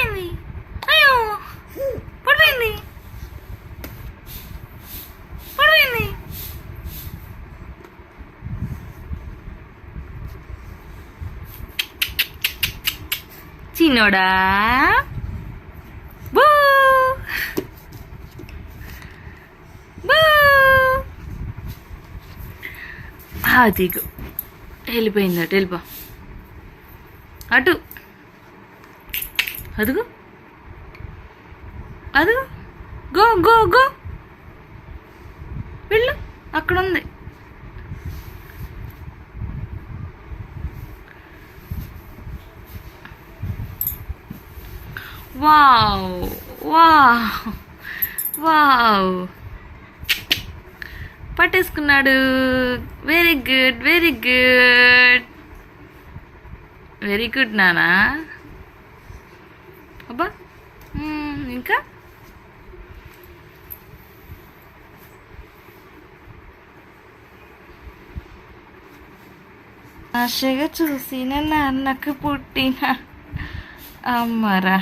పడిపోయింది. అయ్యో పడిపోయింది. పడిపోయింది. చిన్నోడా? అదిగో వెళ్ళిపోయిందట వెళ్ళిపో. అటు. అదుగో. అదుగో. Go go go. వెళ్ళు. అక్కడ ఉంది wow. Wow. Wow. పట్టేసుకున్నాడు. Very good very good. Very good నానా. అబ్బా. ఇంకా? ఆశగా చూసిన నాన్నకు పుట్టిన అమ్మరా.